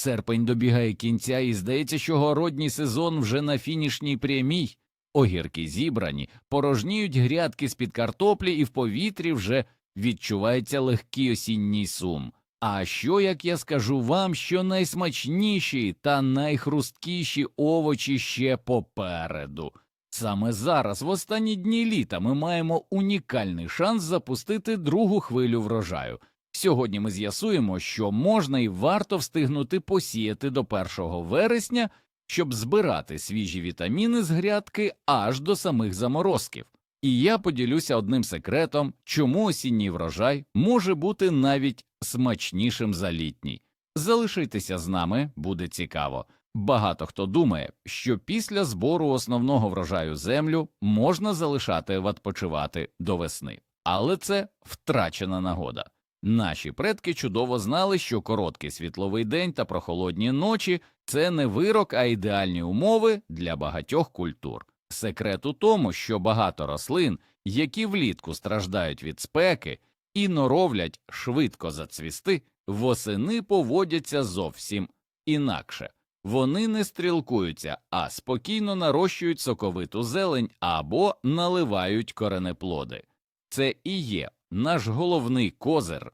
Серпень добігає кінця, і здається, що городній сезон вже на фінішній прямій. Огірки зібрані, порожніють грядки з-під картоплі, і в повітрі вже відчувається легкий осінній сум. А що як я скажу вам, що найсмачніші та найхрусткіші овочі ще попереду? Саме зараз, в останні дні літа, ми маємо унікальний шанс запустити другу хвилю врожаю. Сьогодні ми з'ясуємо, що можна і варто встигнути посіяти до 1 вересня, щоб збирати свіжі вітаміни з грядки аж до самих заморозків. І я поділюся одним секретом, чому осінній врожай може бути навіть смачнішим за літній. Залишайтеся з нами, буде цікаво. Багато хто думає, що після збору основного врожаю землю можна залишати відпочивати до весни, але це втрачена нагода. Наші предки чудово знали, що короткий світловий день та прохолодні ночі це не вирок, а ідеальні умови для багатьох культур. Секрет у тому, що багато рослин, які влітку страждають від спеки і норовлять швидко зацвісти, восени поводяться зовсім інакше. Вони не стрілкуються, а спокійно нарощують соковиту зелень або наливають коренеплоди. Це і є наш головний козир.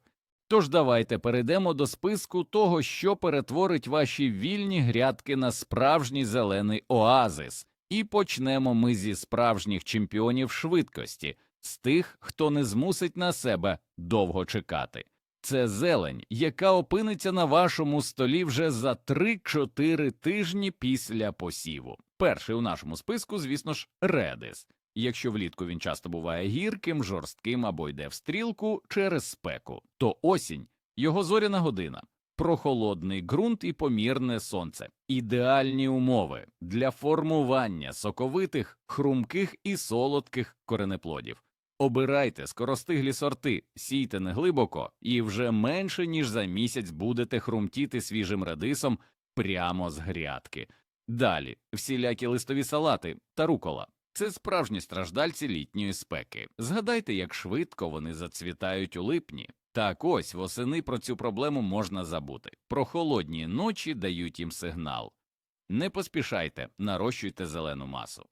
Тож давайте перейдемо до списку того, що перетворить ваші вільні грядки на справжній зелений оазис, і почнемо ми зі справжніх чемпіонів швидкості, з тих, хто не змусить на себе довго чекати. Це зелень, яка опиниться на вашому столі вже за 3-4 тижні після посіву. Перший у нашому списку, звісно ж, редис. Якщо влітку він часто буває гірким, жорстким або йде в стрілку через спеку, то осінь його зоряна година, прохолодний ґрунт і помірне сонце, ідеальні умови для формування соковитих, хрумких і солодких коренеплодів. Обирайте скоростиглі сорти, сійте не глибоко, і вже менше ніж за місяць будете хрумтіти свіжим редисом прямо з грядки. Далі всілякі листові салати та рукола. Це справжні страждальці літньої спеки. Згадайте, як швидко вони зацвітають у липні. Так ось восени про цю проблему можна забути. Прохолодні ночі дають їм сигнал. Не поспішайте, нарощуйте зелену масу.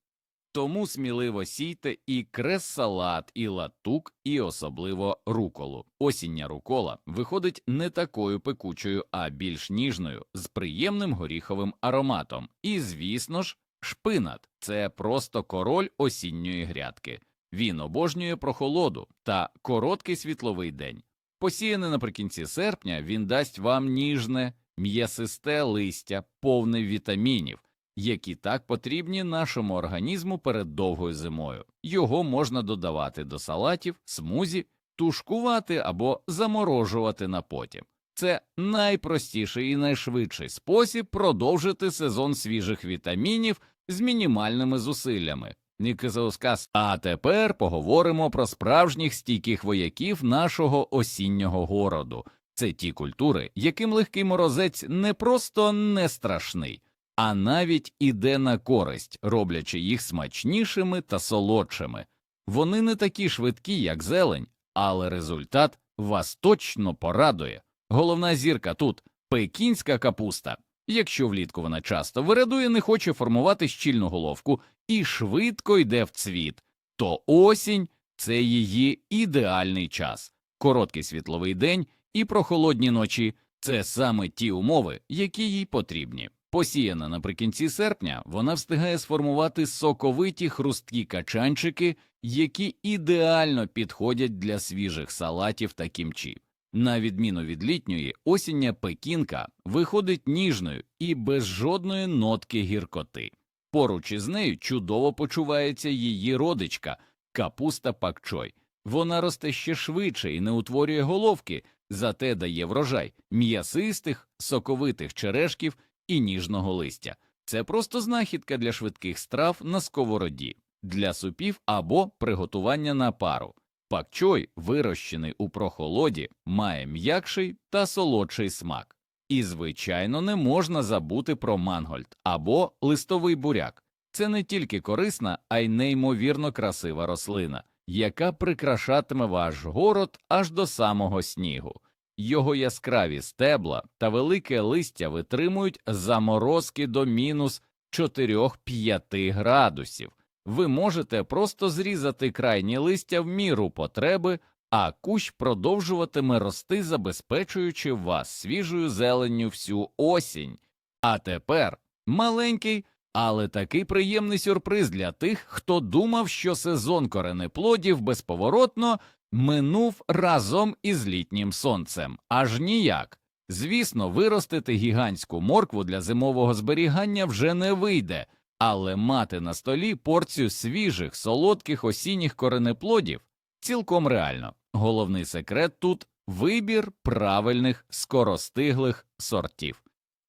Тому сміливо сійте і крес-салат, і латук, і особливо руколу. Осіння рукола виходить не такою пекучою, а більш ніжною, з приємним горіховим ароматом. І, звісно ж, шпинат це просто король осінньої грядки. Він обожнює прохолоду та короткий світловий день. Посіяний наприкінці серпня, він дасть вам ніжне, м'ясисте листя, повне вітамінів які так потрібні нашому організму перед довгою зимою. Його можна додавати до салатів, смузі, тушкувати або заморожувати на потім. Це найпростіший і найшвидший спосіб продовжити сезон свіжих вітамінів з мінімальними зусиллями. Нікизаускас. А тепер поговоримо про справжніх стійких вояків нашого осіннього городу. Це ті культури, яким легкий морозець не просто не страшний, а навіть іде на користь, роблячи їх смачнішими та солодшими. Вони не такі швидкі, як зелень, але результат вас точно порадує. Головна зірка тут пекінська капуста. Якщо влітку вона часто вирадує, не хоче формувати щільну головку і швидко йде в цвіт, то осінь це її ідеальний час. Короткий світловий день і прохолодні ночі це саме ті умови, які їй потрібні. Посіяна наприкінці серпня, вона встигає сформувати соковиті хрусткі качанчики, які ідеально підходять для свіжих салатів та кімчі. На відміну від літньої, осіння пекінка виходить ніжною і без жодної нотки гіркоти. Поруч із нею чудово почувається її родичка капуста пакчой. Вона росте ще швидше і не утворює головки, зате дає врожай м'ясистих, соковитих черешків і ніжного листя. Це просто знахідка для швидких страв на сковороді, для супів або приготування на пару. Пакчой, вирощений у прохолоді, має м'якший та солодший смак. І, звичайно, не можна забути про мангольд або листовий буряк. Це не тільки корисна, а й неймовірно красива рослина, яка прикрашатиме ваш город аж до самого снігу. Його яскраві стебла та велике листя витримують заморозки до мінус 4-5 градусів. Ви можете просто зрізати крайні листя в міру потреби, а кущ продовжуватиме рости, забезпечуючи вас свіжою зеленню всю осінь. А тепер маленький, але такий приємний сюрприз для тих, хто думав, що сезон коренеплодів безповоротно минув разом із літнім сонцем. Аж ніяк. Звісно, виростити гігантську моркву для зимового зберігання вже не вийде, але мати на столі порцію свіжих, солодких осінніх коренеплодів цілком реально. Головний секрет тут вибір правильних скоростиглих сортів.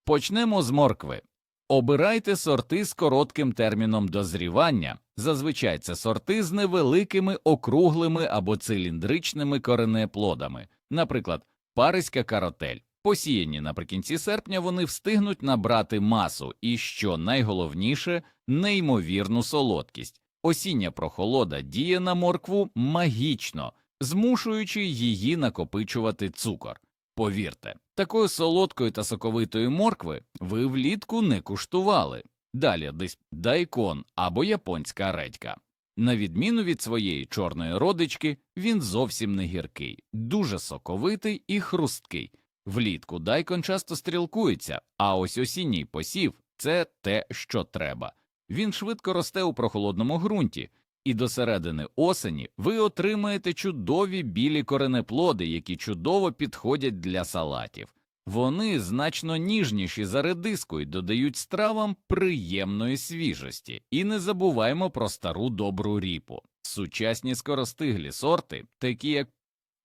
Почнемо з моркви. Обирайте сорти з коротким терміном дозрівання. Зазвичай це сорти з невеликими округлими або циліндричними коренеплодами, наприклад, паризька каротель. Посіяні наприкінці серпня вони встигнуть набрати масу і, що найголовніше, неймовірну солодкість. Осіння прохолода діє на моркву магічно, змушуючи її накопичувати цукор. Повірте, такої солодкої та соковитої моркви ви влітку не куштували. Далі десь дайкон або японська редька. На відміну від своєї чорної родички, він зовсім не гіркий, дуже соковитий і хрусткий. Влітку дайкон часто стрілкується, а ось осінній посів це те, що треба. Він швидко росте у прохолодному ґрунті, і до середини осені ви отримаєте чудові білі коренеплоди, які чудово підходять для салатів. Вони значно ніжніші за редиску і додають стравам приємної свіжості. І не забуваємо про стару добру ріпу. Сучасні скоростиглі сорти, такі як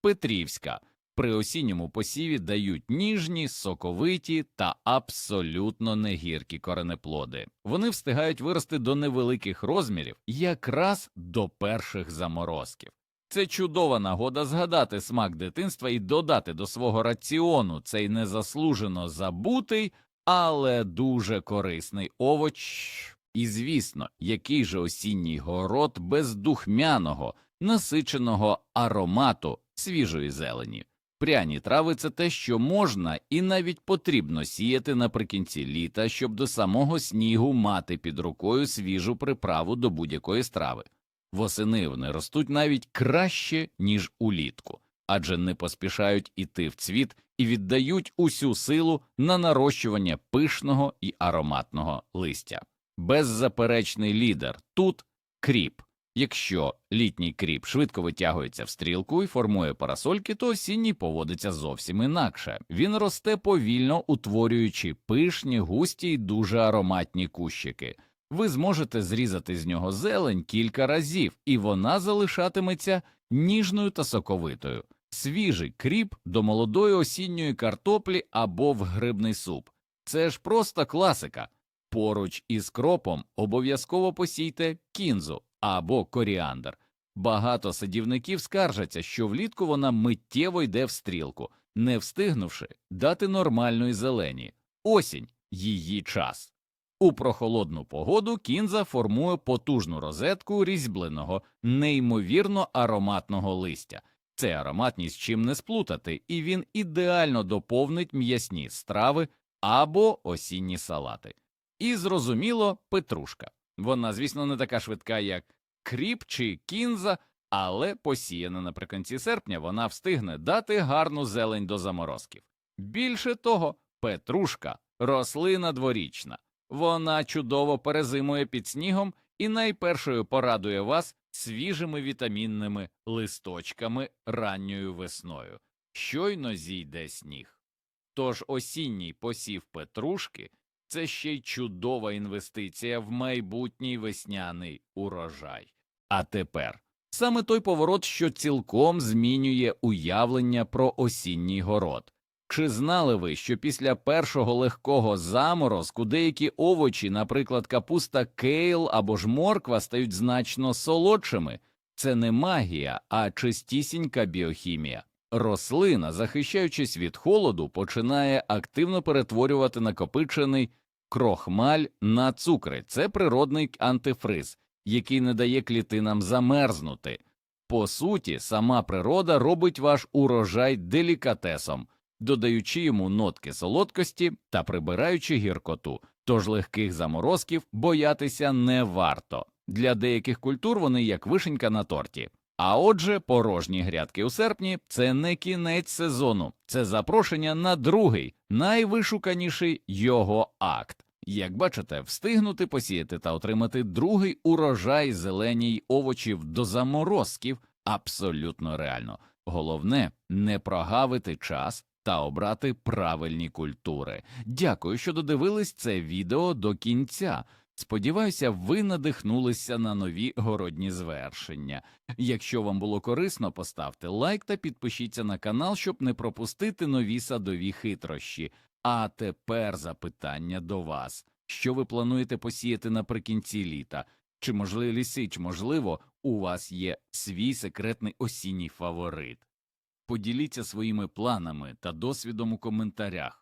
Петрівська, при осінньому посіві дають ніжні, соковиті та абсолютно негіркі коренеплоди. Вони встигають вирости до невеликих розмірів якраз до перших заморозків. Це чудова нагода згадати смак дитинства і додати до свого раціону цей незаслужено забутий, але дуже корисний овоч. І, звісно, який же осінній город без духмяного, насиченого аромату свіжої зелені. Пряні трави це те, що можна і навіть потрібно сіяти наприкінці літа, щоб до самого снігу мати під рукою свіжу приправу до будь-якої страви. Восени вони ростуть навіть краще, ніж улітку, адже не поспішають іти в цвіт і віддають усю силу на нарощування пишного і ароматного листя. Беззаперечний лідер тут кріп. Якщо літній кріп швидко витягується в стрілку і формує парасольки, то осінній поводиться зовсім інакше. Він росте повільно, утворюючи пишні, густі й дуже ароматні кущики. Ви зможете зрізати з нього зелень кілька разів, і вона залишатиметься ніжною та соковитою. Свіжий кріп до молодої осінньої картоплі або в грибний суп. Це ж просто класика. Поруч із кропом обов'язково посійте кінзу або коріандр. Багато садівників скаржаться, що влітку вона миттєво йде в стрілку, не встигнувши дати нормальної зелені. Осінь її час. У прохолодну погоду кінза формує потужну розетку різьбленого, неймовірно ароматного листя. Це ароматність чим не сплутати, і він ідеально доповнить м'ясні страви або осінні салати. І зрозуміло, петрушка. Вона, звісно, не така швидка, як кріп чи кінза, але посіяна наприкінці серпня вона встигне дати гарну зелень до заморозків. Більше того, петрушка рослина дворічна. Вона чудово перезимує під снігом і найпершою порадує вас свіжими вітамінними листочками ранньою весною. Щойно зійде сніг. Тож осінній посів петрушки це ще й чудова інвестиція в майбутній весняний урожай. А тепер саме той поворот, що цілком змінює уявлення про осінній город. Чи знали ви, що після першого легкого заморозку деякі овочі, наприклад, капуста кейл або ж морква, стають значно солодшими? Це не магія, а чистісінька біохімія. Рослина, захищаючись від холоду, починає активно перетворювати накопичений крохмаль на цукри. Це природний антифриз, який не дає клітинам замерзнути. По суті, сама природа робить ваш урожай делікатесом, додаючи йому нотки солодкості та прибираючи гіркоту, тож легких заморозків боятися не варто. Для деяких культур вони як вишенька на торті. А отже, порожні грядки у серпні це не кінець сезону, це запрошення на другий, найвишуканіший його акт. Як бачите, встигнути посіяти та отримати другий урожай зелені й овочів до заморозків абсолютно реально. Головне не прогавити час та обрати правильні культури. Дякую, що додивились це відео до кінця. Сподіваюся, ви надихнулися на нові городні звершення. Якщо вам було корисно, поставте лайк та підпишіться на канал, щоб не пропустити нові садові хитрощі. А тепер запитання до вас: що ви плануєте посіяти наприкінці літа? Чи можливо ліси, чи можливо, у вас є свій секретний осінній фаворит? Поділіться своїми планами та досвідом у коментарях.